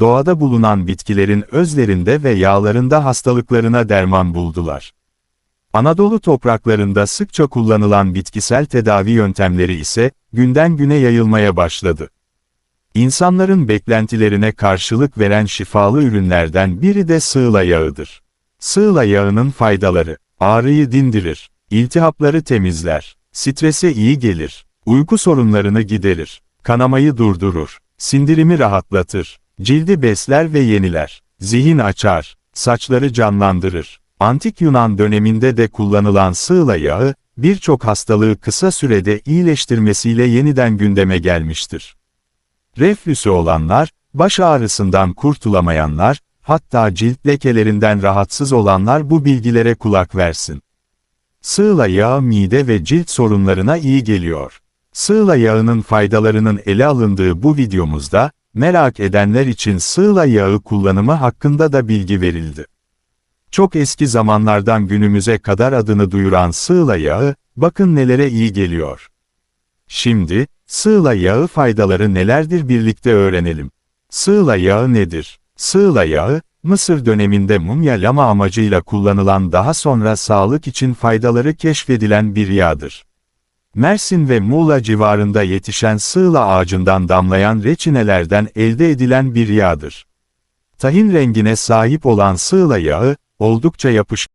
doğada bulunan bitkilerin özlerinde ve yağlarında hastalıklarına derman buldular. Anadolu topraklarında sıkça kullanılan bitkisel tedavi yöntemleri ise, günden güne yayılmaya başladı. İnsanların beklentilerine karşılık veren şifalı ürünlerden biri de sığla yağıdır. Sığla yağının faydaları, ağrıyı dindirir, iltihapları temizler, strese iyi gelir, uyku sorunlarını giderir, kanamayı durdurur, sindirimi rahatlatır, cildi besler ve yeniler, zihin açar, saçları canlandırır. Antik Yunan döneminde de kullanılan sığla yağı, birçok hastalığı kısa sürede iyileştirmesiyle yeniden gündeme gelmiştir. Reflüsü olanlar, baş ağrısından kurtulamayanlar, hatta cilt lekelerinden rahatsız olanlar bu bilgilere kulak versin. Sığla yağı mide ve cilt sorunlarına iyi geliyor. Sığla yağının faydalarının ele alındığı bu videomuzda, merak edenler için sığla yağı kullanımı hakkında da bilgi verildi. Çok eski zamanlardan günümüze kadar adını duyuran sığla yağı, bakın nelere iyi geliyor. Şimdi, sığla yağı faydaları nelerdir birlikte öğrenelim. Sığla yağı nedir? Sığla yağı, Mısır döneminde mumyalama amacıyla kullanılan daha sonra sağlık için faydaları keşfedilen bir yağdır. Mersin ve Muğla civarında yetişen sığla ağacından damlayan reçinelerden elde edilen bir yağdır. Tahin rengine sahip olan sığla yağı, oldukça yapışkan